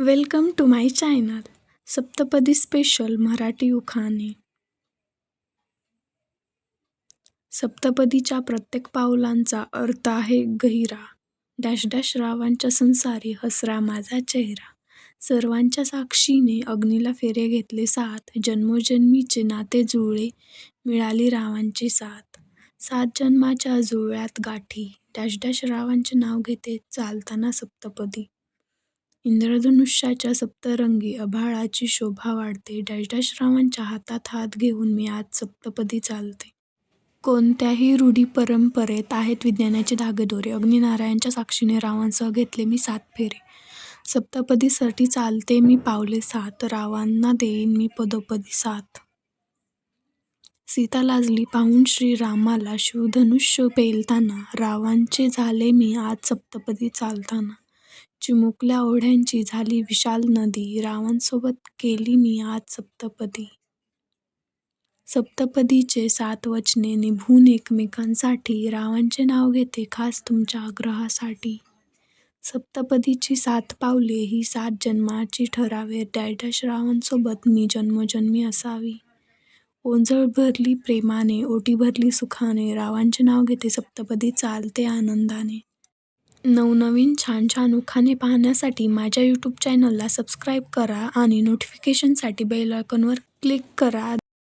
Welcome to my channel Saptapadi special Marathi उखाणे सप्तपदीच्या प्रत्येक पावलांचा अर्थ आहे गहिरा. डॅश डॅश रावांच्या संसारी हसरा माझा चेहरा. सर्वांच्या साक्षीने अग्नीला फेरे घेतले सात. जन्मोजन्मीचे नाते जुळे मिळाली रावांची साथ सात जन्माच्या जुळ्यात गाठी. डॅश डॅश रावांचे नाव घेते चालताना सप्तपदी. इंद्रधनुष्याच्या सप्तरंगी आभाळाची शोभा वाढते. डॅश रावांच्या हातात हात घेऊन मी आज सप्तपदी चालते. कोणत्याही रूढी परंपरेत आहेत विज्ञानाचे धागेदोरे. अग्निनारायणाच्या साक्षीने रावांसह घेतले मी सात फेरे. सप्तपदीसाठी चालते मी पावले सात. रावांना देईन मी पदोपदी साथ सीता लाजली पाहून श्रीरामाला शिवधनुष्य पेलताना रावांचे झाले मी आज सप्तपदी चालताना. चिमुकल्या ओढ्यांची झाली विशाल नदी. रावांसोबत केली मी आज सप्तपदी. सप्तपदीचे सात वचने निभून एकमेकांसाठी. रावांचे नाव घेते खास तुमच्या आग्रहासाठी. सप्तपदीची सात पावले ही सात जन्माची ठरावे. डॅश रावणसोबत रावांसोबत मी जन्मोजन्मी असावी. ओंजळ भरली प्रेमाने ओटी भरली सुखाने. रावांचे नाव घेते सप्तपदी. चालते आनंदाने. नवनवीन छान छान उखाणे पाहण्यासाठी माझ्या यूट्यूब चॅनलला सबस्क्राईब करा आणि नोटिफिकेशनसाठी बेल आयकॉनवर क्लिक करा.